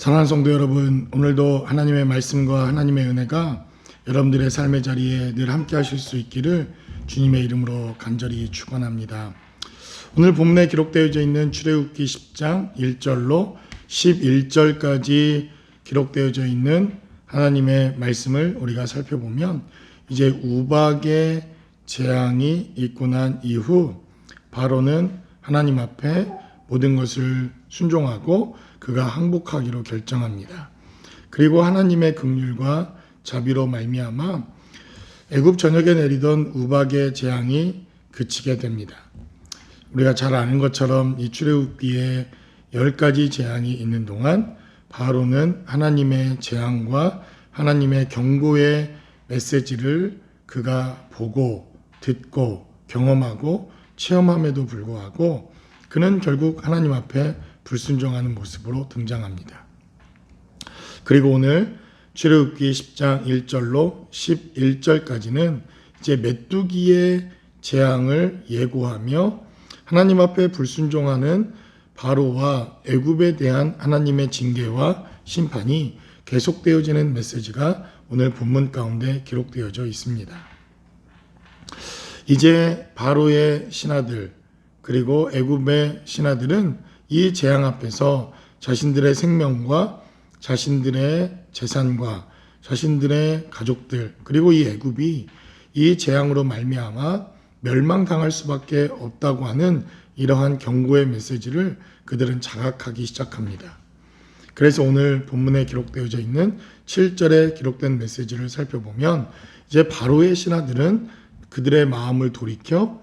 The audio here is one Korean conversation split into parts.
사랑하는 성도 여러분, 오늘도 하나님의 말씀과 하나님의 은혜가 여러분들의 삶의 자리에 늘 함께 하실 수 있기를 주님의 이름으로 간절히 축원합니다. 오늘 본문에 기록되어져 있는 출애굽기 10장 1절로 11절까지 기록되어져 있는 하나님의 말씀을 우리가 살펴보면 이제 우박의 재앙이 있고 난 이후 바로는 하나님 앞에 모든 것을 순종하고 그가 항복하기로 결정합니다. 그리고 하나님의 긍휼과 자비로 말미암아 애굽 전역에 내리던 우박의 재앙이 그치게 됩니다. 우리가 잘 아는 것처럼 이 출애굽기에 열 가지 재앙이 있는 동안 바로는 하나님의 재앙과 하나님의 경고의 메시지를 그가 보고 듣고 경험하고 체험함에도 불구하고 그는 결국 하나님 앞에 불순종하는 모습으로 등장합니다. 그리고 오늘 출애굽기 10장 1절로 11절까지는 이제 메뚜기의 재앙을 예고하며 하나님 앞에 불순종하는 바로와 애굽에 대한 하나님의 징계와 심판이 계속되어지는 메시지가 오늘 본문 가운데 기록되어져 있습니다. 이제 바로의 신하들 그리고 애굽의 신하들은 이 재앙 앞에서 자신들의 생명과 자신들의 재산과 자신들의 가족들 그리고 이 애굽이 이 재앙으로 말미암아 멸망당할 수밖에 없다고 하는 이러한 경고의 메시지를 그들은 자각하기 시작합니다. 그래서 오늘 본문에 기록되어져 있는 7절에 기록된 메시지를 살펴보면 이제 바로의 신하들은 그들의 마음을 돌이켜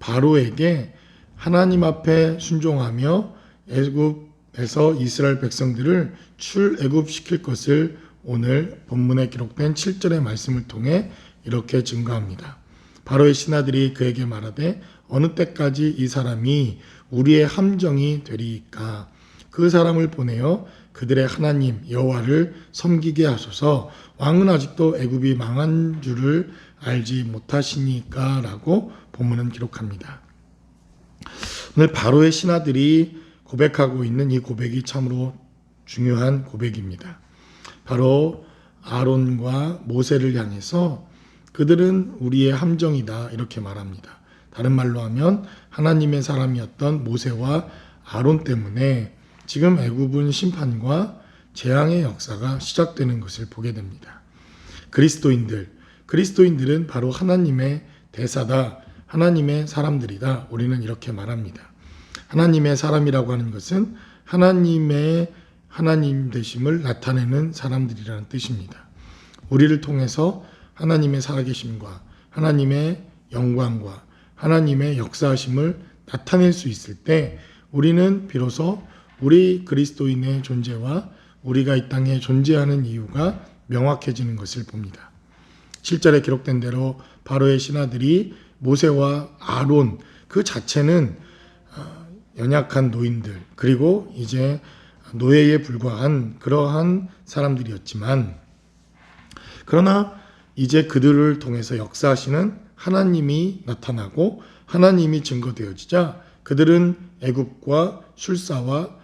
바로에게 하나님 앞에 순종하며 애굽에서 이스라엘 백성들을 출애굽 시킬 것을 오늘 본문에 기록된 7절의 말씀을 통해 이렇게 증거합니다. 바로의 신하들이 그에게 말하되 어느 때까지 이 사람이 우리의 함정이 되리까 그 사람을 보내어 그들의 하나님 여호와를 섬기게 하소서 왕은 아직도 애굽이 망한 줄을 알지 못하시니까라고 본문은 기록합니다. 오늘 바로의 신하들이 고백하고 있는 이 고백이 참으로 중요한 고백입니다. 바로 아론과 모세를 향해서 그들은 우리의 함정이다 이렇게 말합니다. 다른 말로 하면 하나님의 사람이었던 모세와 아론 때문에 지금 애굽은 심판과 재앙의 역사가 시작되는 것을 보게 됩니다. 그리스도인들, 그리스도인들은 바로 하나님의 대사다, 하나님의 사람들이다. 우리는 이렇게 말합니다. 하나님의 사람이라고 하는 것은 하나님의 하나님 되심을 나타내는 사람들이라는 뜻입니다. 우리를 통해서 하나님의 살아계심과 하나님의 영광과 하나님의 역사하심을 나타낼 수 있을 때 우리는 비로소 우리 그리스도인의 존재와 우리가 이 땅에 존재하는 이유가 명확해지는 것을 봅니다. 7절에 기록된 대로 바로의 신하들이 모세와 아론 그 자체는 어, 연약한 노인들 그리고 이제 노예에 불과한 그러한 사람들이었지만 그러나 이제 그들을 통해서 역사하시는 하나님이 나타나고 하나님이 증거되어지자 그들은 애굽과 술사와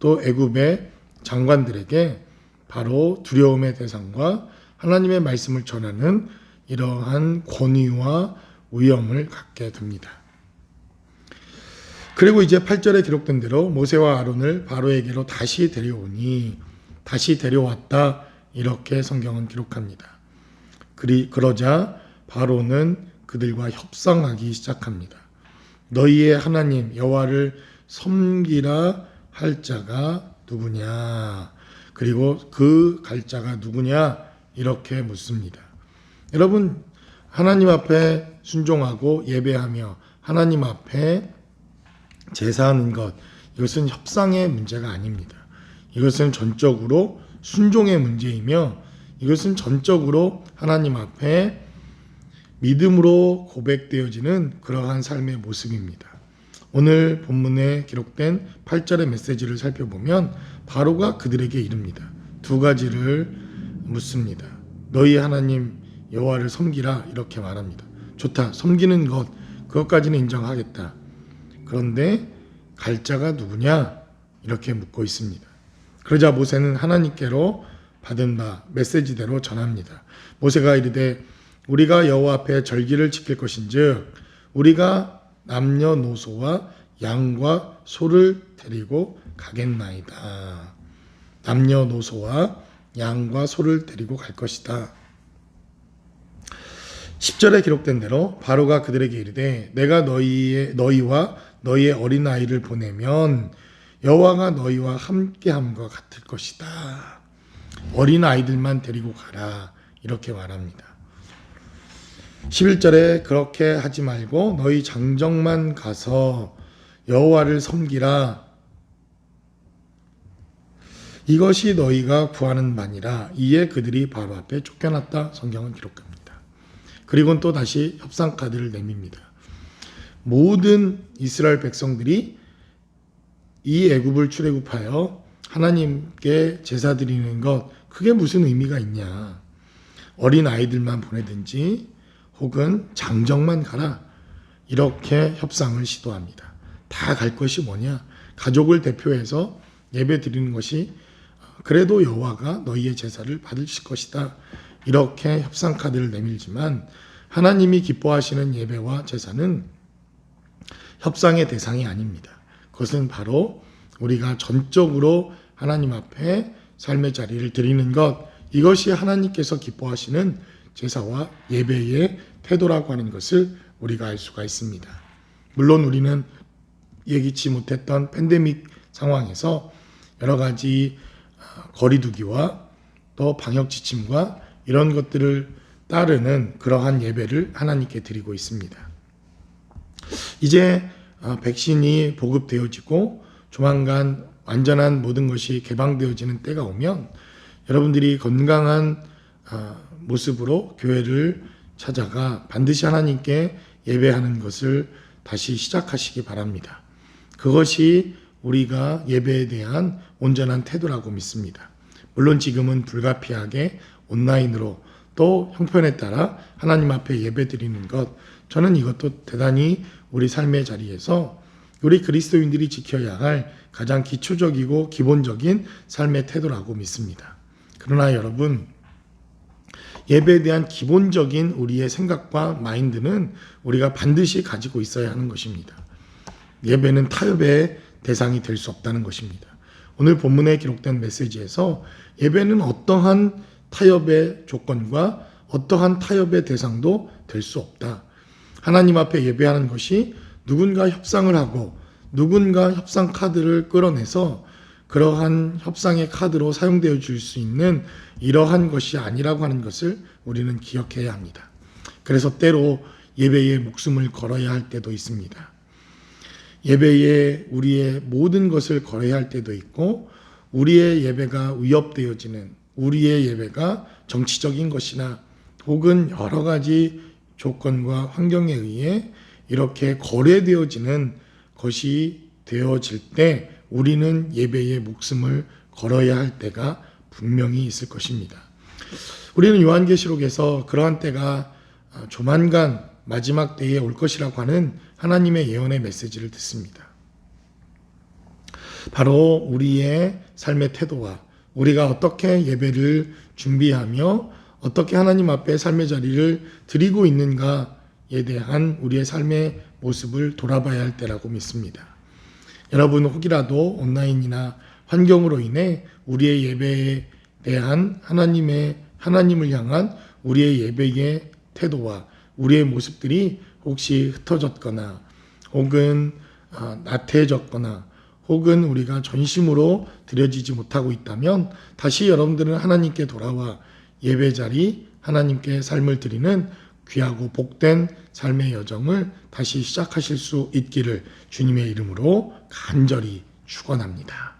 또 애굽의 장관들에게 바로 두려움의 대상과 하나님의 말씀을 전하는 이러한 권위와 위엄을 갖게 됩니다. 그리고 이제 8절에 기록된 대로 모세와 아론을 바로에게로 다시 데려오니 다시 데려왔다 이렇게 성경은 기록합니다. 그리 그러자 바로는 그들과 협상하기 시작합니다. 너희의 하나님 여호와를 섬기라 할 자가 누구냐? 그리고 그 갈 자가 누구냐? 이렇게 묻습니다. 여러분 하나님 앞에 순종하고 예배하며 하나님 앞에 제사하는 것 이것은 협상의 문제가 아닙니다. 이것은 전적으로 순종의 문제이며 이것은 전적으로 하나님 앞에 믿음으로 고백되어지는 그러한 삶의 모습입니다. 오늘 본문에 기록된 8절의 메시지를 살펴보면 바로가 그들에게 이릅니다. 두 가지를 묻습니다. 너희 하나님 여호와를 섬기라 이렇게 말합니다. 좋다. 섬기는 것 그것까지는 인정하겠다. 그런데 갈자가 누구냐 이렇게 묻고 있습니다. 그러자 모세는 하나님께로 받은 바 메시지대로 전합니다. 모세가 이르되 우리가 여호와 앞에 절기를 지킬 것인즉 우리가 남녀노소와 양과 소를 데리고 가겠나이다. 남녀노소와 양과 소를 데리고 갈 것이다. 10절에 기록된 대로 바로가 그들에게 이르되 내가 너희의 너희와 너희의 어린 아이를 보내면 여호와가 너희와 함께함과 같을 것이다. 어린 아이들만 데리고 가라 이렇게 말합니다. 11절에 그렇게 하지 말고 너희 장정만 가서 여호와를 섬기라. 이것이 너희가 구하는 바니라. 이에 그들이 바로 앞에 쫓겨났다. 성경은 기록합니다. 그리고는 또 다시 협상 카드를 내밉니다. 모든 이스라엘 백성들이 이 애굽을 출애굽하여 하나님께 제사 드리는 것 그게 무슨 의미가 있냐? 어린 아이들만 보내든지 혹은 장정만 가라 이렇게 협상을 시도합니다. 다 갈 것이 뭐냐? 가족을 대표해서 예배 드리는 것이 그래도 여호와가 너희의 제사를 받으실 것이다. 이렇게 협상 카드를 내밀지만 하나님이 기뻐하시는 예배와 제사는 협상의 대상이 아닙니다. 그것은 바로 우리가 전적으로 하나님 앞에 삶의 자리를 드리는 것 이것이 하나님께서 기뻐하시는 제사와 예배의 태도라고 하는 것을 우리가 알 수가 있습니다. 물론 우리는 예기치 못했던 팬데믹 상황에서 여러 가지 어, 거리두기와 또 방역 지침과 이런 것들을 따르는 그러한 예배를 하나님께 드리고 있습니다. 이제 어, 백신이 보급되어지고 조만간 완전한 모든 것이 개방되어지는 때가 오면 여러분들이 건강한 어, 모습으로 교회를 찾아가 반드시 하나님께 예배하는 것을 다시 시작하시기 바랍니다. 그것이 우리가 예배에 대한 온전한 태도라고 믿습니다. 물론 지금은 불가피하게 온라인으로 또 형편에 따라 하나님 앞에 예배 드리는 것 저는 이것도 대단히 우리 삶의 자리에서 우리 그리스도인들이 지켜야 할 가장 기초적이고 기본적인 삶의 태도라고 믿습니다. 그러나 여러분 예배에 대한 기본적인 우리의 생각과 마인드는 우리가 반드시 가지고 있어야 하는 것입니다. 예배는 타협의 대상이 될 수 없다는 것입니다. 오늘 본문에 기록된 메시지에서 예배는 어떠한 타협의 조건과 어떠한 타협의 대상도 될 수 없다. 하나님 앞에 예배하는 것이 누군가 협상을 하고 누군가 협상 카드를 끌어내서 그러한 협상의 카드로 사용되어 줄 수 있는 이러한 것이 아니라고 하는 것을 우리는 기억해야 합니다. 그래서 때로 예배에 목숨을 걸어야 할 때도 있습니다. 예배에 우리의 모든 것을 걸어야 할 때도 있고 우리의 예배가 위협되어지는 우리의 예배가 정치적인 것이나 혹은 여러 가지 조건과 환경에 의해 이렇게 거래되어지는 것이 되어질 때 우리는 예배의 목숨을 걸어야 할 때가 분명히 있을 것입니다. 우리는 요한계시록에서 그러한 때가 조만간 마지막 때에 올 것이라고 하는 하나님의 예언의 메시지를 듣습니다. 바로 우리의 삶의 태도와 우리가 어떻게 예배를 준비하며 어떻게 하나님 앞에 삶의 자리를 드리고 있는가에 대한 우리의 삶의 모습을 돌아봐야 할 때라고 믿습니다. 여러분 혹이라도 온라인이나 환경으로 인해 우리의 예배에 대한 하나님의 하나님을 향한 우리의 예배의 태도와 우리의 모습들이 혹시 흩어졌거나 혹은 아, 나태해졌거나 혹은 우리가 전심으로 드려지지 못하고 있다면 다시 여러분들은 하나님께 돌아와 예배 자리 하나님께 삶을 드리는 귀하고 복된 삶의 여정을 다시 시작하실 수 있기를 주님의 이름으로 간절히 축원합니다.